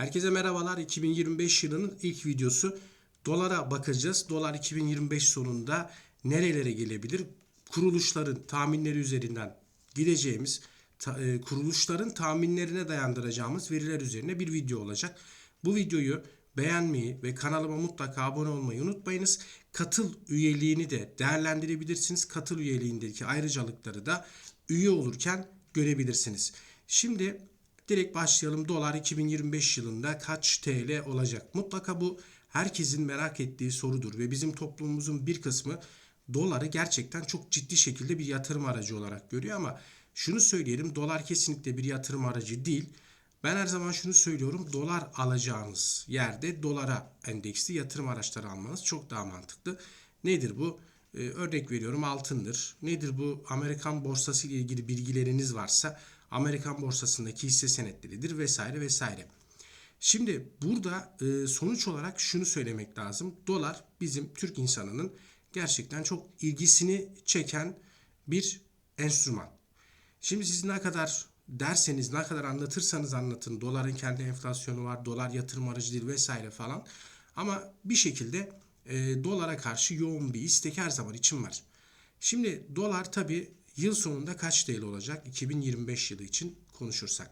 Herkese merhabalar. 2025 yılının ilk videosu. Dolara bakacağız. Dolar 2025 sonunda nerelere gelebilir? Kuruluşların tahminleri üzerinden gideceğimiz, ta- e, kuruluşların tahminlerine dayandıracağımız veriler üzerine bir video olacak. Bu videoyu beğenmeyi ve kanalıma mutlaka abone olmayı unutmayınız. Katıl üyeliğini de değerlendirebilirsiniz. Katıl üyeliğindeki ayrıcalıkları da üye olurken görebilirsiniz. Şimdi direkt başlayalım. Dolar 2025 yılında kaç TL olacak? Mutlaka bu herkesin merak ettiği sorudur ve bizim toplumumuzun bir kısmı doları gerçekten çok ciddi şekilde bir yatırım aracı olarak görüyor ama şunu söyleyelim dolar kesinlikle bir yatırım aracı değil. Ben her zaman şunu söylüyorum. Dolar alacağınız yerde dolara endeksli yatırım araçları almanız çok daha mantıklı. Nedir bu? Ee, örnek veriyorum altındır. Nedir bu? Amerikan borsası ile ilgili bilgileriniz varsa Amerikan borsasındaki hisse senetleridir vesaire vesaire. Şimdi burada e, sonuç olarak şunu söylemek lazım. Dolar bizim Türk insanının gerçekten çok ilgisini çeken bir enstrüman. Şimdi siz ne kadar derseniz, ne kadar anlatırsanız anlatın. Doların kendi enflasyonu var, dolar yatırım aracı değil vesaire falan. Ama bir şekilde e, dolara karşı yoğun bir istek her zaman için var. Şimdi dolar tabi yıl sonunda kaç TL olacak 2025 yılı için konuşursak.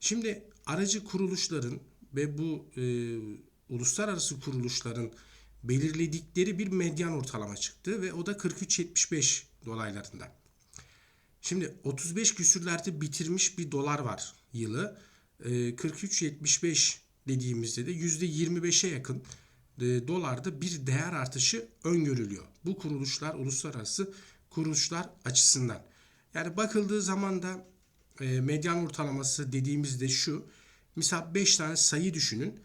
Şimdi aracı kuruluşların ve bu e, uluslararası kuruluşların belirledikleri bir medyan ortalama çıktı ve o da 43.75 dolaylarında. Şimdi 35 küsürlerde bitirmiş bir dolar var yılı. E, 43.75 dediğimizde de %25'e yakın e, dolarda bir değer artışı öngörülüyor. Bu kuruluşlar uluslararası kuruluşlar açısından. Yani bakıldığı zaman da e, medyan ortalaması dediğimizde şu. Misal 5 tane sayı düşünün.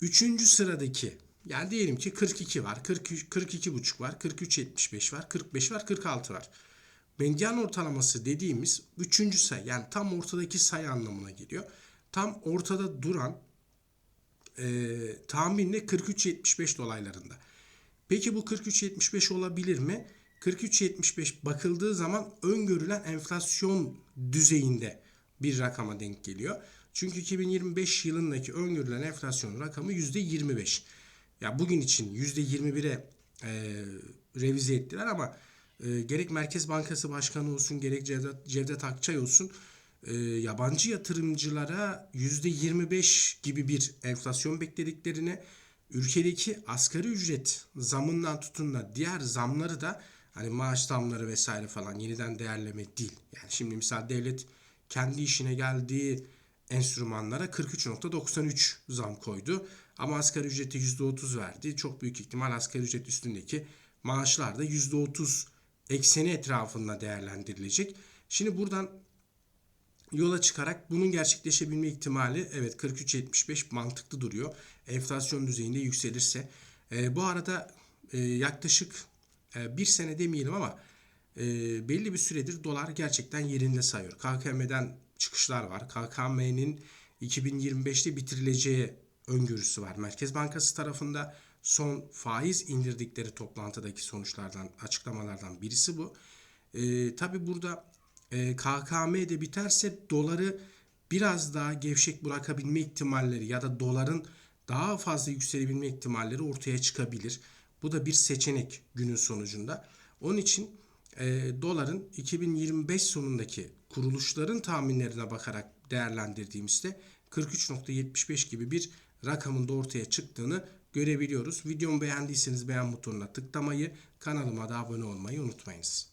Üçüncü sıradaki yani diyelim ki 42 var, 43, 42 buçuk var, 43.75 var, 45 var, 46 var. Medyan ortalaması dediğimiz üçüncü sayı yani tam ortadaki sayı anlamına geliyor. Tam ortada duran e, tahminle 43.75 dolaylarında. Peki bu 43.75 olabilir mi? 43.75 bakıldığı zaman öngörülen enflasyon düzeyinde bir rakama denk geliyor. Çünkü 2025 yılındaki öngörülen enflasyon rakamı %25. Ya bugün için %21'e e, revize ettiler ama e, gerek Merkez Bankası Başkanı olsun gerek Cevdet, Cevdet Akçay olsun e, yabancı yatırımcılara %25 gibi bir enflasyon beklediklerini ülkedeki asgari ücret zamından tutun da diğer zamları da hani maaş zamları vesaire falan yeniden değerleme değil. Yani şimdi misal devlet kendi işine geldiği enstrümanlara 43.93 zam koydu. Ama asgari ücreti %30 verdi. Çok büyük ihtimal asgari ücret üstündeki maaşlar da %30 ekseni etrafında değerlendirilecek. Şimdi buradan yola çıkarak bunun gerçekleşebilme ihtimali evet 43.75 mantıklı duruyor. Enflasyon düzeyinde yükselirse. E, bu arada e, yaklaşık bir sene demeyelim ama e, belli bir süredir dolar gerçekten yerinde sayıyor. KKM'den çıkışlar var. KKM'nin 2025'te bitirileceği öngörüsü var. Merkez Bankası tarafında son faiz indirdikleri toplantıdaki sonuçlardan, açıklamalardan birisi bu. E, Tabi burada e, KKM de biterse doları biraz daha gevşek bırakabilme ihtimalleri ya da doların daha fazla yükselebilme ihtimalleri ortaya çıkabilir. Bu da bir seçenek günün sonucunda. Onun için e, doların 2025 sonundaki kuruluşların tahminlerine bakarak değerlendirdiğimizde 43.75 gibi bir rakamın da ortaya çıktığını görebiliyoruz. Videomu beğendiyseniz beğen butonuna tıklamayı, kanalıma da abone olmayı unutmayınız.